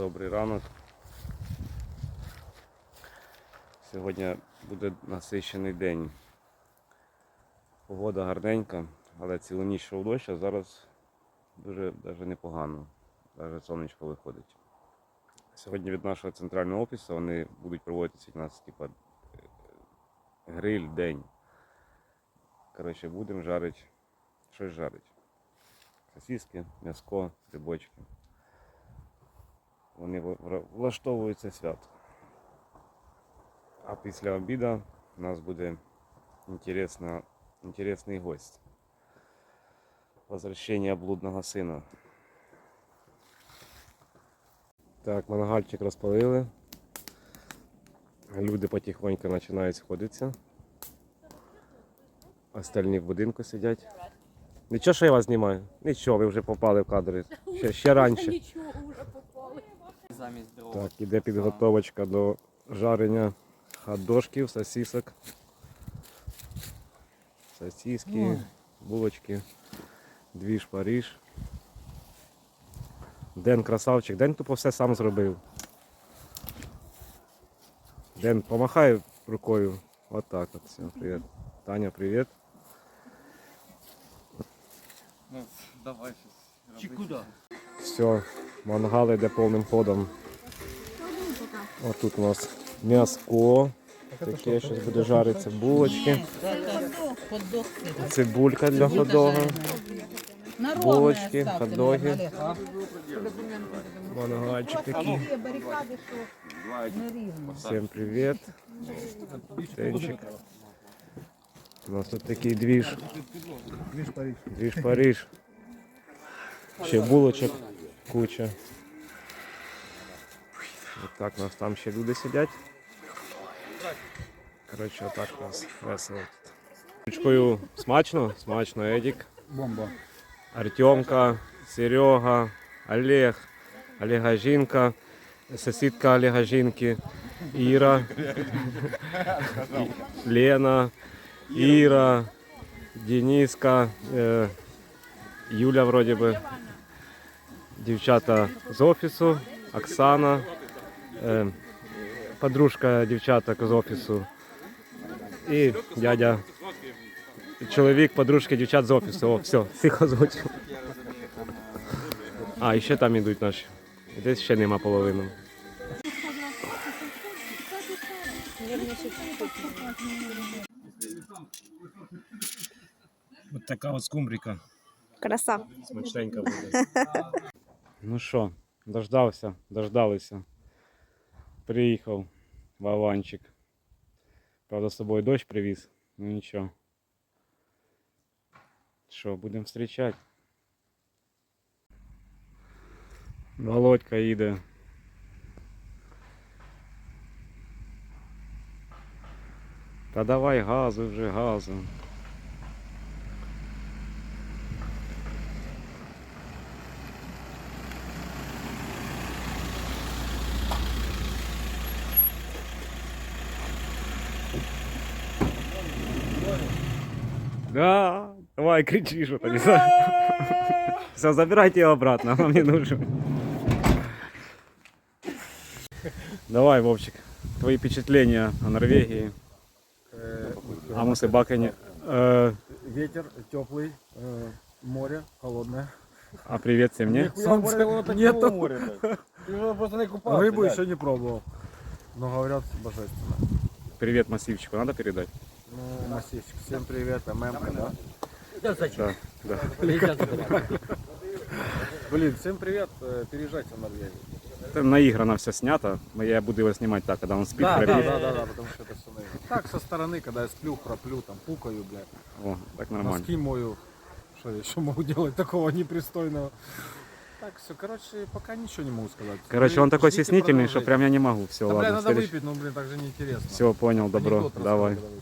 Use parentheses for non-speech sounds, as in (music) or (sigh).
Добрий ранок. Сьогодні буде насичений день. Погода гарненька, але цілу ніч йшов дощ, а зараз дуже даже непогано. Навіть сонечко виходить. Сьогодні від нашого центрального офісу вони будуть проводитися у нас типа, е, гриль день. Коротше, будемо жарити, щось жарити. Сосиски, м'яско, грибочки. Вони в- вра- влаштовують це свято. А після обіду у нас буде інтересна, інтересний гость. Возвращення блудного сина. Так, мангальчик розпалили. Люди потихоньку починають сходитися. Остальні в будинку сидять. Нічого, що я вас знімаю? Нічого, ви вже попали в кадри. Ще, ще раніше. Нічого вже. Замість дров. Так, іде підготовочка до жарення хот-дошків, сосисок. Сосиски, булочки, двіж Париж. Ден красавчик. Ден тупо все сам зробив. Ден, помахай рукою. Отак от. Все, привіт. Таня, привіт. Ну, давай щось. Чи куди? Все, мангал йде повним ходом. Ось тут у нас м'яско. Таке щось буде жаритися, булочки. Цибулька для ходога, булочки, хот-доги, мангальчик такий. Всім привіт. Денчик. У нас тут такий двіж. Двіж Париж. Ще булочок куча. Ось так у нас там ще люди сидять. Коротше, отак у нас весело тут. Ручкою смачно? Смачно, Едік. Бомба. Артемка, Серега, Олег, Олега жінка, сусідка Олега жінки, Іра, Лена, Іра, Дениска, е, Юля вроді би, Дівчата з офісу, Оксана, е, подружка дівчаток з офісу і дядя чоловік, подружки, дівчат з офісу. О, все, всіх озвучив. А, і ще там ідуть наші. І Десь ще нема половини. Ось така от скумбрика. Краса. Смачненька буде. (laughs) Ну що, дождався, дождалися. Приїхав Вованчик. Правда, з собою дощ привіз, ну нічого. Що, будемо зустрічати? Володька їде. Та давай газу вже газу. Да, давай кричи что-то, не знаю. (laughs) Все, забирайте его обратно, он мне нужен. Давай, Вовчик, твои впечатления о Норвегии, о Мусыбакане, э, Ветер теплый, э, море холодное. а привет всем мне. Солнца нету. Ти ж просто не купався. Рыбу еще не пробовал. Но говорят, божественно. Привет массивчику надо передать? Ну, массивчик. Всем привет, ММК, да? Да, да. Блин, всем привет, э, переезжайте в Норвегию. Это наиграно все снято. но Я буду его снимать так, когда он спит, Да, да, храпит. да, да, да, потому что это все наиграно. Так, со стороны, когда я сплю, храплю, там, пукаю, блядь. О, так нормально. Носки мою. Что я еще могу делать такого непристойного? Так, все, короче, пока ничего не могу сказать. Короче, Вы он такой ждите стеснительный, что продолжения. прям я не могу. Все, Да, бля, ладно, надо следующий. выпить, ну, блин, так же неинтересно. Все, понял, добро. Анекдот Давай. рассказывай,